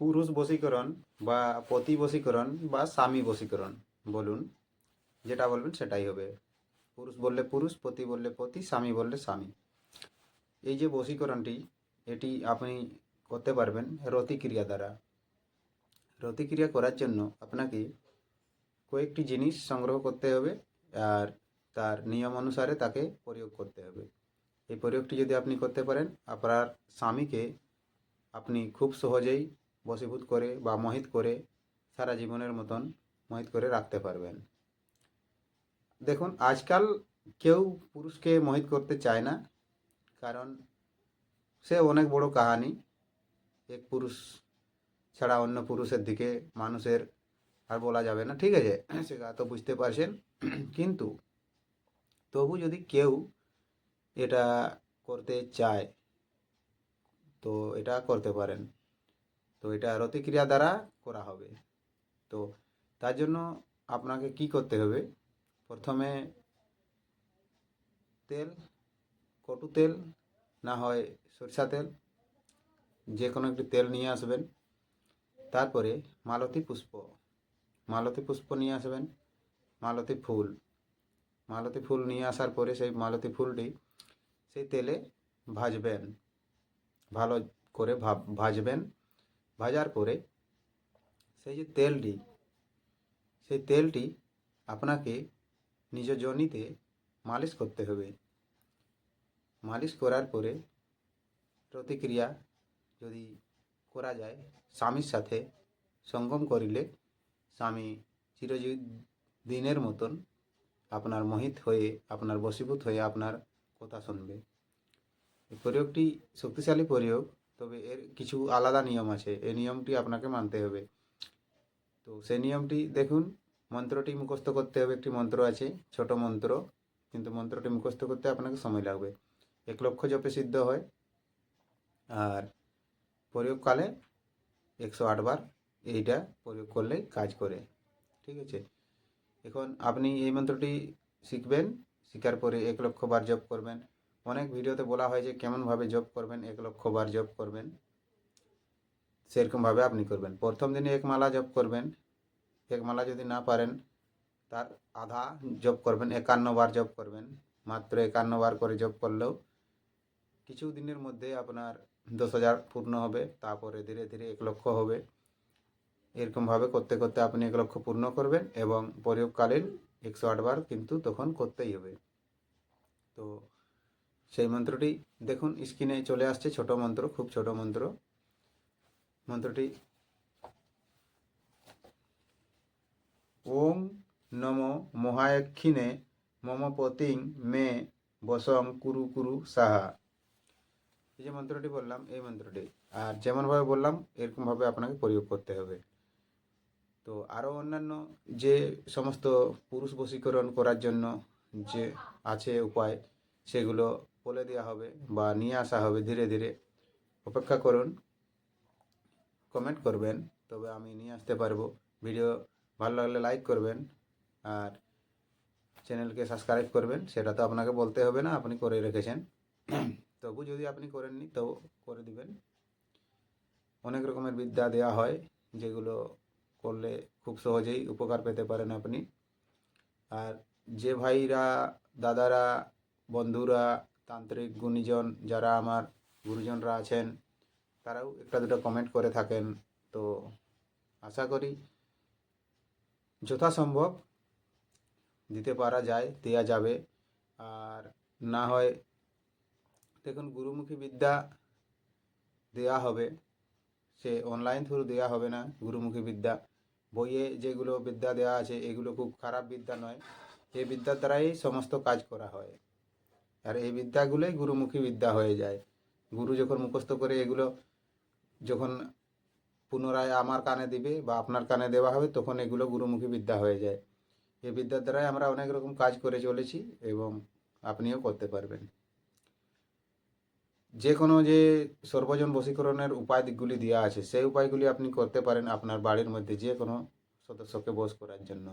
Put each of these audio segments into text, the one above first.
পুরুষ বশীকরণ বা পতি বশীকরণ বা স্বামী বশীকরণ বলুন, যেটা বলবেন সেটাই হবে। পুরুষ বললে পুরুষ, পতি বললে পতি, স্বামী বললে স্বামী। এই যে বশীকরণটি, এটি আপনি করতে পারবেন রতিক্রিয়া দ্বারা। রতিক্রিয়া করার জন্য আপনাকে কয়েকটি জিনিস সংগ্রহ করতে হবে আর তার নিয়ম অনুসারে তাকে প্রয়োগ করতে হবে। এই প্রয়োগটি যদি আপনি করতে পারেন, আপনার স্বামীকে আপনি খুব সহজেই বশীভূত করে বা মোহিত করে সারা জীবনের মতন মোহিত করে রাখতে পারবেন। দেখুন, আজকাল কেউ পুরুষকে মোহিত করতে চায় না, কারণ সে অনেক বড় কাহানি। এক পুরুষ ছাড়া অন্য পুরুষের দিকে মানুষের আর বলা যাবে না, ঠিক আছে? সেটা তো বুঝতে পারছেন। কিন্তু তবু যদি কেউ এটা করতে চায়, তো এটা করতে পারেন। তো এটা রতিক্রিয়া দ্বারা করা হবে। তো তার জন্য আপনাকে কি করতে হবে? প্রথমে তেল, কটু তেল, না হয় সরষা তেল যে কোনো একটি তেল নিয়ে আসবেন। তারপরে মালতী পুষ্প মালতী পুষ্প নিয়ে আসবেন, মালতী ফুল। মালতী ফুল নিয়ে আসার পরে সেই মালতী ফুলটি সেই তেলে ভাজবেন, ভালো করে ভাজবেন। ভাজার পরে সেই যে তেলটি, সেই তেলটি আপনাকে নিজ জনিতে মালিশ করতে হবে। মালিশ করার পরে প্রতিক্রিয়া যদি করা যায়, স্বামীর সাথে সঙ্গম করিলে স্বামী চিরজীব দিনের মতন আপনার মোহিত হয়ে, আপনার বশীভূত হয়ে আপনার কথা শুনবে। এই প্রয়োগটি শক্তিশালী প্রয়োগ তবে এর কিছু আলাদা নিয়ম আছে। এই নিয়মটি আপনাকে মানতে হবে। তো সেই নিয়মটি দেখুন, মন্ত্রটি মুখস্থ করতে হবে। একটি মন্ত্র আছে, ছোট মন্ত্র। কিন্তু মন্ত্রটি মুখস্থ করতে আপনাকে সময় লাগবে। এক লক্ষ জপে সিদ্ধ হয়। আর প্রয়োগকালে একশো আটবার এইটা প্রয়োগ করলেই কাজ করে। ঠিক আছে? এখন আপনি এই মন্ত্রটি শিখবেন। শেখার পরে এক লক্ষ বার জপ করবেন। অনেক ভিডিওতে বলা হয় যে কেমনভাবে জপ করবেন, এক লক্ষ বার জপ করবেন, সেরকমভাবে আপনি করবেন। প্রথম দিনে এক মালা জপ করবেন, এক মালা যদি না পারেন, তার আধা জপ করবেন, একান্ন বার জপ করবেন, মাত্র একান্ন বার করে জপ করলেও কিছু দিনের মধ্যে আপনার দশ হাজার পূর্ণ হবে, তারপরে ধীরে ধীরে এক লক্ষ হবে। এরকমভাবে করতে করতে আপনি এক লক্ষ পূর্ণ করবেন এবং প্রয়োগকালীন একশো আটবার কিন্তু তখন করতেই হবে। তো সেই মন্ত্রটি দেখুন, স্ক্রিনে চলে আসছে ছোট মন্ত্র, খুব ছোট মন্ত্র। মন্ত্রটি, ওং নম মহায়ক্ষিণে মম পতিং মে বসং কুরু কুরু সাহা। এই যে মন্ত্রটি বললাম, এই মন্ত্রটি। আর যেমনভাবে বললাম, এরকমভাবে আপনাকে প্রয়োগ করতে হবে। তো আরও অন্যান্য যে সমস্ত পুরুষ বশীকরণ করার জন্য যে আছে উপায় সেগুলো বলে দেওয়া হবে বা নিয়ে আসা হবে ধীরে ধীরে। অপেক্ষা করুন কমেন্ট করবেন, তবে আমি নিয়ে আসতে পারব। ভিডিও ভালো লাগলে লাইক করবেন আর চ্যানেলকে সাবস্ক্রাইব করবেন, সেটা তো আপনাকে বলতে হবে না, আপনি করে রেখেছেন। তবু যদি আপনি করেননি তো করে দিবেন। অনেক রকমের বিদ্যা দেওয়া হয়, যেগুলো করলে খুব সহজেই উপকার পেতে পারেন আপনি। আর যে ভাইরা, দাদারা বন্ধুরা, তান্ত্রিক গুণীজন যারা আমার গুরুজনরা আছেন, তারাও একটা দুটো কমেন্ট করে থাকেন। তো আশা করি যথাসম্ভব দিতে পারা যায় দেওয়া যাবে। আর না হয় দেখুন, গুরুমুখী বিদ্যা দেওয়া হবে, সে অনলাইন থ্রু দেওয়া হবে না গুরুমুখী বিদ্যা। বইয়ে যেগুলো বিদ্যা দেওয়া আছে, এগুলো খুব খারাপ বিদ্যা নয়। এই বিদ্যার দ্বারাই সমস্ত কাজ করা হয়। আর এই বিদ্যাগুলোই গুরুমুখী বিদ্যা হয়ে যায়। গুরু যখন মুখস্থ করে এগুলো যখন পুনরায় আমার কানে দিবে বা আপনার কানে দেওয়া হবে, তখন এগুলো গুরুমুখী বিদ্যা হয়ে যায়। এই বিদ্যার দ্বারাই আমরা অনেক রকম কাজ করে চলেছি এবং আপনিও করতে পারবেন। যে কোনো যে সর্বজন বশীকরণের উপায় দিকগুলি দেওয়া আছে, সেই উপায়গুলি আপনি করতে পারেন আপনার বাড়ির মধ্যে যে কোনো সদস্যকে বশ করার জন্য।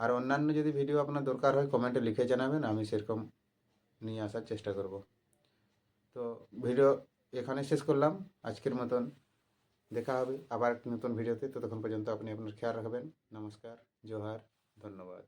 আর অন্যান্য যদি ভিডিও আপনার দরকার হয় কমেন্টে লিখে জানাবেন, আমি সেরকম নিয়ে আসার চেষ্টা করব। তো ভিডিও এখানে শেষ করলাম। আজকের মতন দেখা হবে আবার নতুন ভিডিওতে। ততক্ষণ পর্যন্ত আপনি আপনার খেয়াল রাখবেন। নমস্কার, জোহার, ধন্যবাদ।